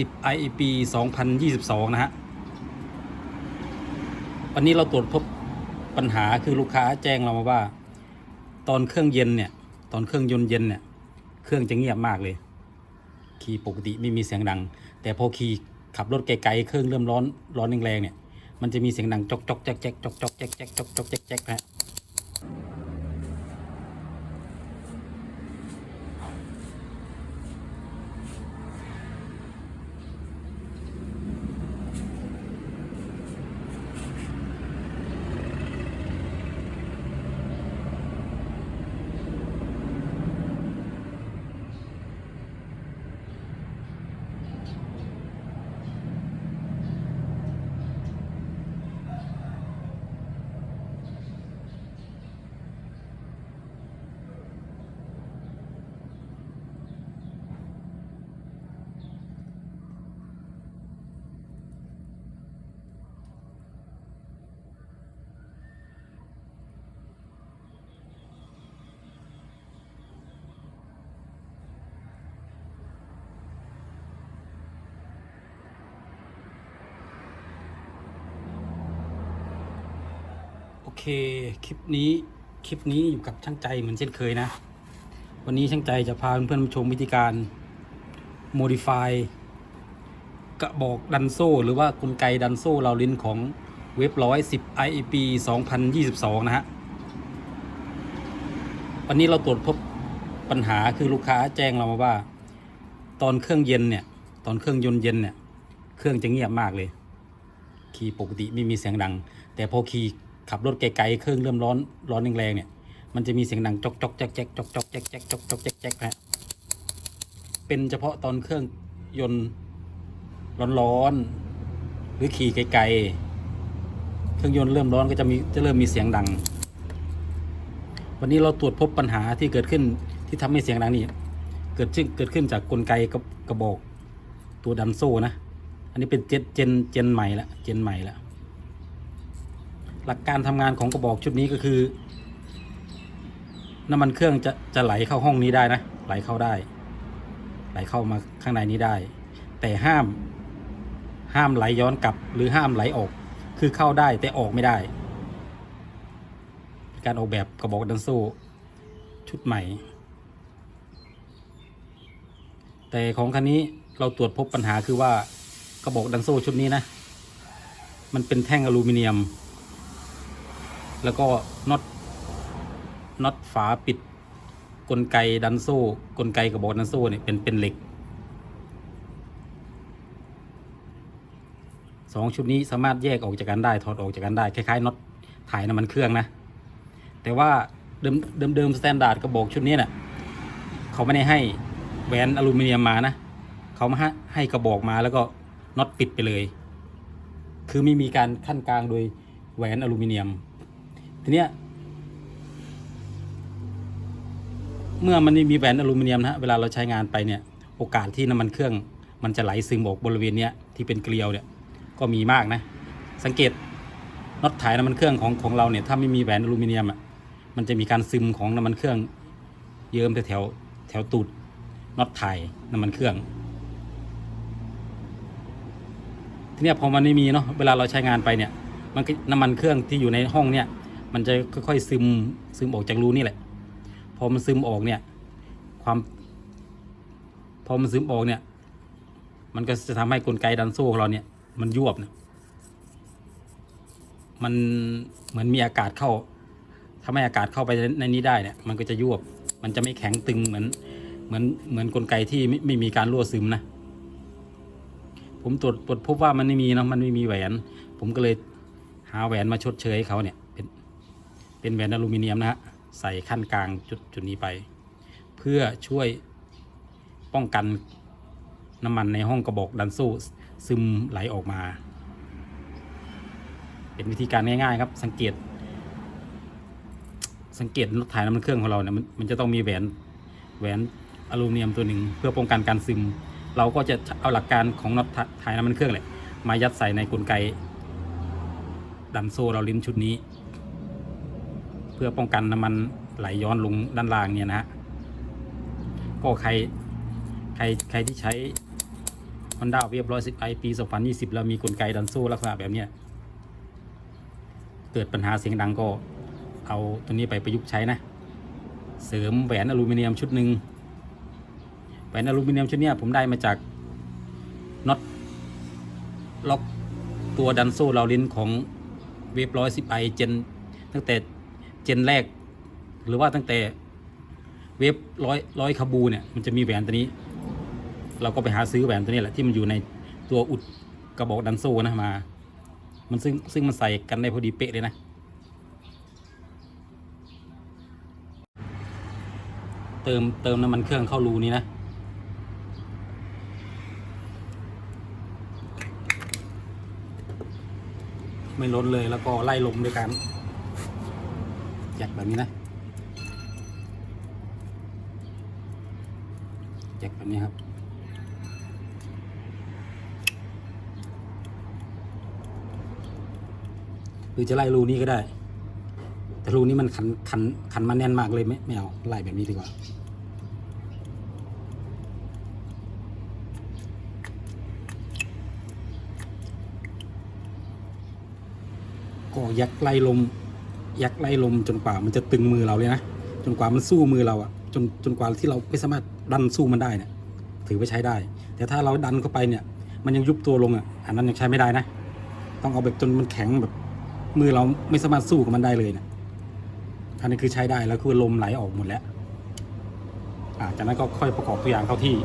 10 IEP 2022 นะฮะ วันนี้เราตรวจพบปัญหาคือลูกค้าแจ้งเรามาว่า ตอนเครื่องเย็นเนี่ย ตอนเครื่องยนต์เย็นเนี่ย เครื่องจะเงียบมากเลย ขี่ปกติไม่มีเสียงดัง แต่พอขี่ขับรถไกลๆเครื่องเริ่มร้อนร้อนแรงๆเนี่ย มันจะมีเสียงดังจอกจอกแจ๊กแจ๊กจอกจอกแจ๊กแจ๊กจอกจอกแจ๊กแจ๊กนะ อเค คลิปนี้ คลิปนี้อยู่กับช่างใจเหมือนเช่นเคยนะ วันนี้ช่างใจจะพาเพื่อนๆมาชมวิธีการ modify กระบอกดันโซ่ หรือว่ากลไกดันโซ่เราลิ้นของเว็บร้อยสิบ IEP 2022 นะฮะ วันนี้เราตรวจพบปัญหาคือลูกค้าแจ้งเรามาว่า ตอนเครื่องเย็นเนี่ย ตอนเครื่องยนต์เย็นเนี่ย เครื่องจะเงียบมากเลย ขี่ปกติไม่มีเสียงดัง แต่พอขี่ ขับรถไกลๆเครื่องเริ่มร้อนร้อนแรงๆเนี่ย มันจะมีเสียงดังจอกจอกแจ๊กแจ๊กจอกจอกแจ๊กแจ๊กจอกจอกแจ๊กแจ๊กนะเป็นเฉพาะตอนเครื่องยนต์ร้อนๆหรือขี่ไกลๆเครื่องยนต์เริ่มร้อนก็จะมีจะเริ่มมีเสียงดัง วันนี้เราตรวจพบปัญหาที่เกิดขึ้นที่ทำให้เสียงดังนี่เกิดขึ้นเกิดขึ้นจากกลไกกระกระบอกตัวดันโซ่นะ อันนี้เป็นเจนเจนเจนใหม่ละเจนใหม่ละ หลักการทำงานของกระบอกชุดนี้ก็คือ น้ำมันเครื่องจะจะไหลเข้าห้องนี้ได้นะ ไหลเข้าได้ ไหลเข้ามาข้างในนี้ได้ แต่ห้าม ห้ามไหลย้อนกลับ หรือห้ามไหลออก คือเข้าได้แต่ออกไม่ได้ การออกแบบกระบอกดันโซ่ชุดใหม่ แต่ของคันนี้เราตรวจพบปัญหาคือว่ากระบอกดันโซ่ชุดนี้นะ มันเป็นแท่งอลูมิเนียม แล้วก็น็อตน็อตฝาปิดกลไกดันโซ่กลไกกระบอกดันโซ่เนี่ยเป็นเป็นเหล็กสองชุดนี้สามารถแยกออกจากกันได้ถอดออกจากกันได้คล้ายๆน็อตถ่ายน้ำมันเครื่องนะ แต่ว่าเดิมเดิมเดิมสแตนดาร์ดกระบอกชุดนี้เนะ่ะเขาไม่ได้ให้แหวนอลูมิเนียมมานะเขามาให้กระบอกมาแล้วก็น็อตปิดไปเลย คือไม่มีการขั้นกลางโดยแหวนอลูมิเนียม ทีเนี้ยเมื่อมันมีแหวนอลูมิเนียมนะฮะเวลาเราใช้งานไปเนี่ย โอกาสที่น้ำมันเครื่องมันจะไหลซึมออกบริเวณเนี้ยที่เป็นเกลียวเนี่ยก็มีมากนะ สังเกตน็อตถ่ายน้ำมันเครื่องของของเราเนี่ยถ้าไม่มีแหวนอลูมิเนียมอะมันจะมีการซึมของน้ำมันเครื่อง เยิ้มแถวแถวแถวตูดน็อตถ่ายน้ำมันเครื่อง ทีเนี้ยพอมันไม่มีเนาะเวลาเราใช้งานไปเนี่ยมันน้ำมันเครื่องที่อยู่ในห้องเนี่ย มันจะค่อยๆซึมซึมออกจากรูนี่แหละ พอมันซึมออกเนี่ย ความ พอมันซึมออกเนี่ย มันก็จะทำให้กลไกดันโซ่ของเราเนี่ย มันยวบนะมันเหมือนมีอากาศเข้า ถ้าไม่อากาศเข้าไปในนี้ได้เนี่ย มันก็จะยวบ มันจะไม่แข็งตึงเหมือน เหมือน เหมือนกลไกที่ไม่ไม่มีการรั่วซึมนะ ผมตรวจตรวจพบว่ามันไม่มีนะมันไม่มีแหวน ผมก็เลยหาแหวนมาชดเชยให้เขาเนี่ย เป็นแหวนอลูมิเนียมนะฮะใส่ขั้นกลางจุดจุดนี้ไป เพื่อช่วยป้องกันน้ำมันในห้องกระบอกดันโซ่ซึมไหลออกมา เป็นวิธีการง่ายๆ ครับ สังเกต สังเกตน็อตถ่ายน้ำมันเครื่องของเราเนี่ยมันมันจะต้องมีแหวนแหวนอลูมิเนียมตัวหนึ่งเพื่อป้องกันการซึม เราก็จะเอาหลักการของน็อตถ่ายน้ำมันเครื่องแหละมายัดใส่ในกลไกดันโซ่เราลิ้นชุดนี้ พื่อป้องกันน้ำมันไหลย้อนลงด้านล่างเนี่ยนะฮะก็ใครใครใครที่ใช้ Honda w a v 110 i ปี 2020เรามีกลไกดันโซ่ลักษณะแบบเนี้ยเกิดปัญหาเสียงดังก็เอาตัวนี้ไปประยุกต์ใช้นะ เสริมแหวนอลูมิเนียมชุดหนึ่งแหวนอลูมิเนียมชุดนี้ผมได้มาจากน็อตล็อกตัวดันโซ่เราลิ้นของเวฟร้อยสิบไอเจนตั้งแต่ เจนแรก หรือว่าตั้งแต่เวฟร้อยร้อยคาบูเนี่ยมันจะมีแหวนตัวนี้ เราก็ไปหาซื้อแหวนตัวนี้แหละที่มันอยู่ในตัวอุดกระบอกดันโซนะมา มันซึ่งซึ่งมันใส่กันได้พอดีเป๊ะเลยนะเติมเติมน้ำมันเครื่องเข้ารูนี้นะ ไม่ล้นเลยแล้วก็ไล่ลมด้วยกัน แจกแบบนี้นะแจกแบบนี้ครับหรือจะไล่รูนี้ก็ได้ แต่รูนี้มันขันขันขันมาแน่นมากเลยไม่ไม่เอาไล่แบบนี้ดีกว่าก็ยักไล่ลม ยักไล่ลมจนกว่ามันจะตึงมือเราเลยนะจนกว่ามันสู้มือเราอะจนจนกว่าที่เราไม่สามารถดันสู้มันได้เนี่ยถือว่าใช้ได้ แต่ถ้าเราดันเข้าไปเนี่ย มันยังยุบตัวลงอะอันนั้นยังใช้ไม่ได้นะ ต้องเอาแบบจนมันแข็งแบบ มือเราไม่สามารถสู้กับมันได้เลยเนี่ยอันนี้คือใช้ได้แล้วคือลมไหลออกหมดแล้วอ่าจากนั้นก็ค่อยประกอบตัวอย่างเข้าที่